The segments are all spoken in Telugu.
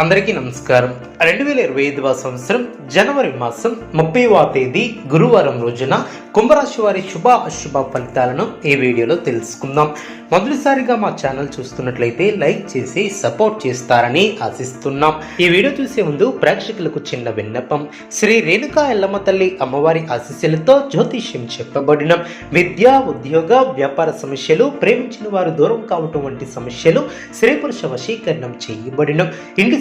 అందరికీ నమస్కారం. రెండు వేల ఇరవై ఐదవ సంవత్సరం జనవరి మాసం ముప్పైవ తేదీ గురువారం రోజున కుంభరాశి వారి శుభ అశుభ ఫలితాలను ఈ వీడియోలో తెలుసుకుందాం. మొదటిసారిగా మా ఛానల్ చూస్తున్నట్లయితే లైక్ చేసి సపోర్ట్ చేస్తారని ఆశిస్తున్నాం. ఈ వీడియో చూసే ముందు ప్రేక్షకులకు చిన్న విన్నపం. శ్రీ రేణుకా ఎల్లమ్మ తల్లి అమ్మవారి ఆశీస్సులతో జ్యోతిష్యం చెప్పబడిన విద్య ఉద్యోగ వ్యాపార సమస్యలు ప్రేమించిన వారు దూరం కావటం వంటి సమస్యలు స్త్రీ పురుష వశీకరణం చేయబడిన ఇంటి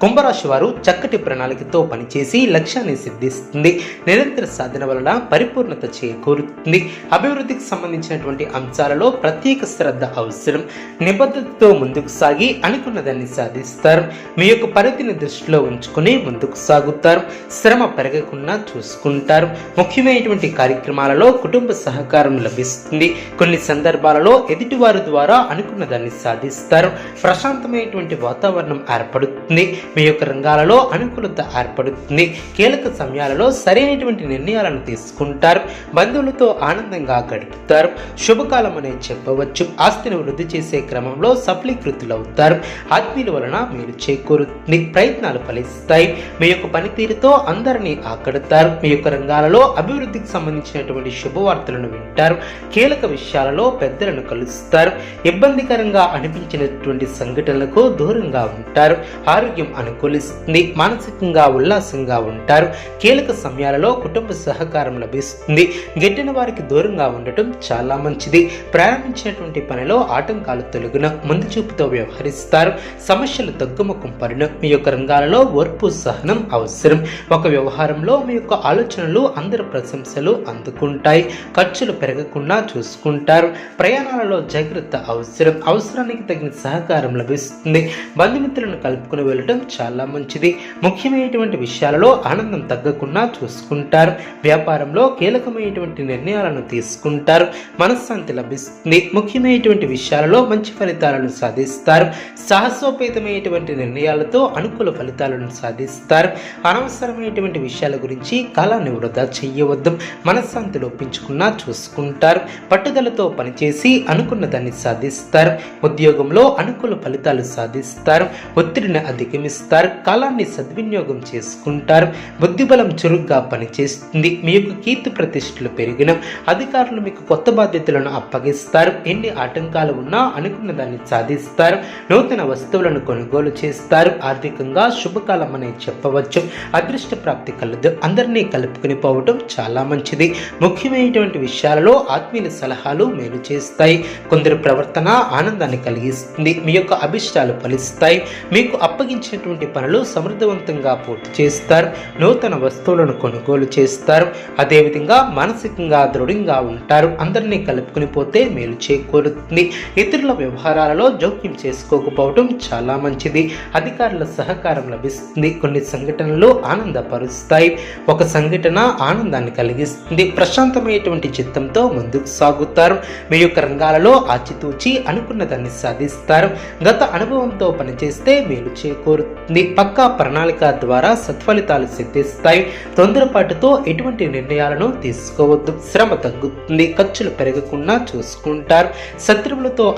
కుంభరాశి వారు చక్కటి ప్రణాళికతో పనిచేసి లక్ష్యాన్ని సిద్ధిస్తుంది. నిరంతర సాధన వలన పరిపూర్ణత చేకూరుతుంది. అభివృద్ధికి సంబంధించినటువంటి అంశాలలో ప్రత్యేక శ్రద్ధ అవసరం. నిబద్ధతతో ముందుకు సాగి అనుకున్న దాన్ని సాధిస్తారు. మీ యొక్క పరిధిని దృష్టిలో ఉంచుకుని ముందుకు సాగుతారు. శ్రమ పెరగకుండా చూసుకుంటారు. ముఖ్యమైనటువంటి కార్యక్రమాలలో కుటుంబ సహకారం లభిస్తుంది. కొన్ని సందర్భాలలో ఎదుటివారి ద్వారా అనుకున్న దాన్ని సాధిస్తారు. ప్రశాంతమైనటువంటి వాతావరణం ఏర్పడుతుంది. మీ యొక్క రంగాలలో అనుకూలత ఏర్పడుతుంది. కీలక సమయాలలో సరైనటువంటి నిర్ణయాలను తీసుకుంటారు. బంధువులతో ఆనందంగా గడుపుతారు. శుభకాలం అనే చెప్పవచ్చు. ఆస్తిని వృద్ధి చేసే క్రమంలో సఫలీకృతులవుతారు. ఆత్మీయుల వలన మీరు చేకూరుతుంది. ప్రయత్నాలు ఫలిస్తాయి. మీ యొక్క పనితీరుతో అందరినీ ఆకడతారు. మీ యొక్క రంగాలలో అభివృద్ధికి సంబంధించినటువంటి శుభవార్తలను వింటారు. కీలక విషయాలలో పెద్దలను కలుస్తారు. ఇబ్బందికరంగా అనిపించినటువంటి సంఘటనలకు దూరంగా ఉంటారు. ఆరోగ్యం అనుకూలిస్తుంది. మానసికంగా ఉల్లాసంగా ఉంటారు. కీలక సమయాలలో కుటుంబ సహకారం లభిస్తుంది. గిట్టిన వారికి దూరంగా ఉండటం చాలా మంచిది. ప్రారంభించినటువంటి పనిలో ఆటంకాలు తొలగిన ముందు చూపుతో వ్యవహరిస్తారు. సమస్యలు తగ్గుముఖం పడిన మీ యొక్క రంగాలలో ఓర్పు సహనం అవసరం. ఒక వ్యవహారంలో మీ యొక్క ఆలోచనలు అందరి ప్రశంసలు అందుకుంటాయి. ఖర్చులు పెరగకుండా చూసుకుంటారు. ప్రయాణాలలో జాగ్రత్త అవసరం. అవసరానికి తగిన సహకారం లభిస్తుంది. బంధుమిత్రులను కలుపుకుని వెళ్ళటం చాలా మంచిది. ముఖ్యమైనటువంటి విషయాలలో ఆనందం తగ్గకుండా చూసుకుంటారు. వ్యాపారంలో కీలకమైనటువంటి నిర్ణయాలను తీసుకుంటారు. మనశ్శాంతి లభిస్తుంది. ముఖ్యమైనటువంటి విషయాలలో మంచి ఫలితాలను సాధిస్తారు. సాహసోపేతమైనటువంటి నిర్ణయాలతో అనుకూల ఫలితాలను సాధిస్తారు. అనవసరమైనటువంటి విషయాల గురించి కాలాన్ని వృధా చేయవద్దు. మనశ్శాంతి లోపించకుండా చూసుకుంటారు. పట్టుదలతో పనిచేసి అనుకున్న దాన్ని సాధిస్తారు. ఉద్యోగంలో అనుకూల ఫలితాలు సాధిస్తారు. ఒత్తిడిని అధిగమిస్తారు. కాలాన్ని సద్వినియోగం చేసుకుంటారు బుద్ధిబలం చురుగ్గా పనిచేస్తుంది మీ యొక్క కీర్తి ప్రతిష్టలు పెరిగిన అధికారులు మీకు కొత్త బాధ్యతలను అప్పగిస్తారు ఎన్ని ఆటంకాలు ఉన్నా అనుకున్న దాన్ని సాధిస్తారు నూతన వస్తువులను కొనుగోలు చేస్తారు ఆర్థికంగా శుభకాలం అనే చెప్పవచ్చు అదృష్ట ప్రాప్తి కలదు అందరినీ కలుపుకుని పోవటం చాలా మంచిది. ముఖ్యమైనటువంటి విషయాలలో ఆత్మీయుల సలహాలు మేలు చేస్తాయి కొందరు ప్రవర్తన ఆనందాన్ని కలిగిస్తుంది మీ యొక్క అభిష్టాలు ఫలిస్తాయి మీకు అప్పగించినటువంటి పనులు సమర్థవంతంగా పూర్తి చేస్తారు నూతన వస్తువులను కొనుగోలు చేస్తారు. అదేవిధంగా మానసికంగా దృఢంగా ఉంటారు. అందరినీ కలుపుకుని పోతే మేలు చేకూరుతుంది. ఇతరుల వ్యవహారాలలో జోక్యం చేసుకోకపోవడం చాలా మంచిది. అధికారుల సహకారం లభిస్తుంది. కొన్ని సంఘటనలు ఆనందపరుస్తాయి. ఒక సంఘటన ఆనందాన్ని కలిగిస్తుంది. ప్రశాంతమైనటువంటి చిత్తంతో ముందుకు సాగుతారు. మీ యొక్క రంగాలలో ఆచితూచి అనుకున్న దాన్ని సాధిస్తారు. గత అనుభవంతో పనిచేస్తే మేలు చేకూరుతుంది. పక్కా ప్రణాళిక ద్వారా సత్ఫలితాలు సిద్ధిస్తాయి. తొందరపాటుతో ఎటువంటి నిర్ణయాలను తీసుకోవద్దు. శ్రమ తగ్గుతుంది. ఖర్చులు పెరగకుండా చూసుకుంటారు. శత్రువులతో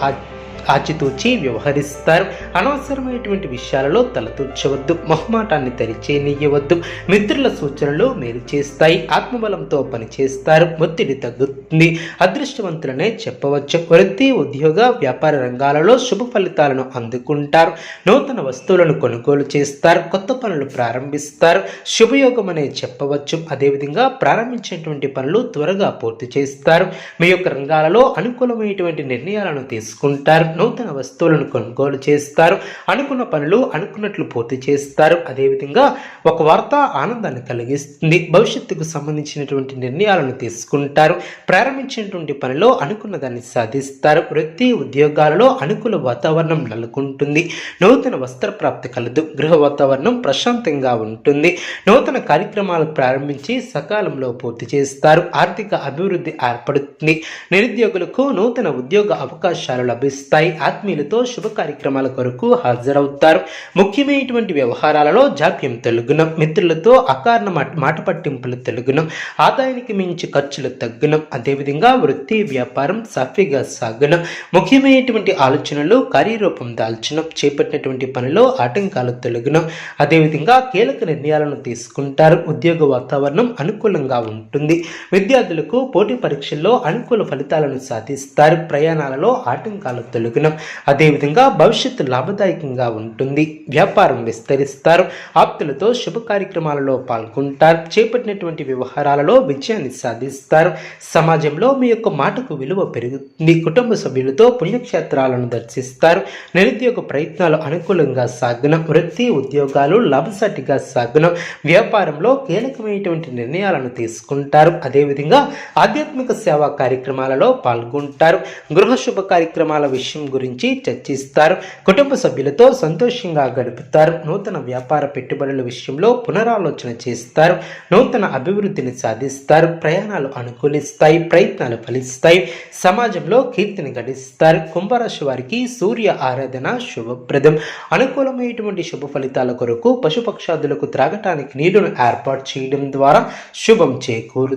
ఆచితూచి వ్యవహరిస్తారు. అనవసరమైనటువంటి విషయాలలో తలతూర్చవద్దు మొహమాటాన్ని తెరిచేనియవద్దు మిత్రుల సూచనలు మేలు చేస్తాయి. ఆత్మబలంతో పనిచేస్తారు. ఒత్తిడి తగ్గుతుంది. అదృష్టవంతులనే చెప్పవచ్చు. వృత్తి ఉద్యోగ వ్యాపార రంగాలలో శుభ ఫలితాలను అందుకుంటారు. నూతన వస్తువులను కొనుగోలు చేస్తారు. కొత్త పనులు ప్రారంభిస్తారు. శుభయోగం అనే చెప్పవచ్చు. అదేవిధంగా ప్రారంభించినటువంటి పనులు త్వరగా పూర్తి చేస్తారు. మీ యొక్క రంగాలలో అనుకూలమైనటువంటి నిర్ణయాలను తీసుకుంటారు. నూతన వస్తువులను కొనుగోలు చేస్తారు అనుకున్న పనులు అనుకున్నట్లు పూర్తి చేస్తారు. అదేవిధంగా ఒక వార్త ఆనందాన్ని కలిగిస్తుంది. భవిష్యత్తుకు సంబంధించినటువంటి నిర్ణయాలను తీసుకుంటారు. ప్రారంభించినటువంటి పనిలో అనుకున్న దాన్ని సాధిస్తారు. వృత్తి ఉద్యోగాలలో అనుకూల వాతావరణం నెలకొంటుంది. నూతన వస్త్ర ప్రాప్తి కలదు. గృహ వాతావరణం ప్రశాంతంగా ఉంటుంది. నూతన కార్యక్రమాలు ప్రారంభించి సకాలంలో పూర్తి చేస్తారు. ఆర్థిక అభివృద్ధి ఏర్పడుతుంది. నిరుద్యోగులకు నూతన ఉద్యోగ అవకాశాలు లభిస్తాయి. ఫలిస్తాయి ఆత్మీయులతో శుభ కార్యక్రమాల కొరకు హాజరవుతారు. ముఖ్యమైనటువంటి వ్యవహారాలలో జాప్యం తెలుగునం మిత్రులతో అకారణ మాట పట్టింపులు తెలుగునం ఆదాయానికి మించి ఖర్చులు తగ్గునం అదేవిధంగా వృత్తి వ్యాపారం సాఫీగా సాగునం. ముఖ్యమైనటువంటి ఆలోచనలు కార్యరూపం దాల్చడం చేపట్టినటువంటి పనిలో ఆటంకాలు తొలగడం అదేవిధంగా కీలక నిర్ణయాలను తీసుకుంటారు. ఉద్యోగ వాతావరణం అనుకూలంగా ఉంటుంది. విద్యార్థులకు పోటీ పరీక్షల్లో అనుకూల ఫలితాలను సాధిస్తారు. ప్రయాణాలలో ఆటంకాలు తొలగడం అదేవిధంగా భవిష్యత్తు లాభదాయకంగా ఉంటుంది. వ్యాపారం విస్తరిస్తారు. ఆప్తులతో శుభ కార్యక్రమాలలో పాల్గొంటారు. చేపట్టినటువంటి వ్యవహారాలలో విజయాన్ని సాధిస్తారు. సమాజంలో మీ యొక్క మాటకు విలువ పెరుగుతుంది. కుటుంబ సభ్యులతో పుణ్యక్షేత్రాలను దర్శిస్తారు. నిరుద్యోగ ప్రయత్నాలు అనుకూలంగా సాగున. వృత్తి ఉద్యోగాలు లాభసాటిగా సాగున. వ్యాపారంలో కీలకమైనటువంటి నిర్ణయాలను తీసుకుంటారు. అదేవిధంగా ఆధ్యాత్మిక సేవా కార్యక్రమాలలో పాల్గొంటారు. గృహ శుభ కార్యక్రమాల విషయం గురించి చర్చిస్తారు. కుటుంబ సభ్యులతో సంతోషంగా గడుపుతారు. నూతన వ్యాపార పెట్టుబడుల విషయంలో పునరాలోచన చేస్తారు. నూతన అభివృద్ధిని సాధిస్తారు. ప్రయాణాలు అనుకూలిస్తాయి. ప్రయత్నాలు ఫలిస్తాయి. సమాజంలో కీర్తిని గడిస్తారు. కుంభరాశి వారికి సూర్య ఆరాధన శుభప్రదం. అనుకూలమైనటువంటి శుభ ఫలితాల కొరకు పశుపక్షాదులకు త్రాగటానికి నీళ్ళను ఏర్పాటు చేయడం ద్వారా శుభం చేకూరు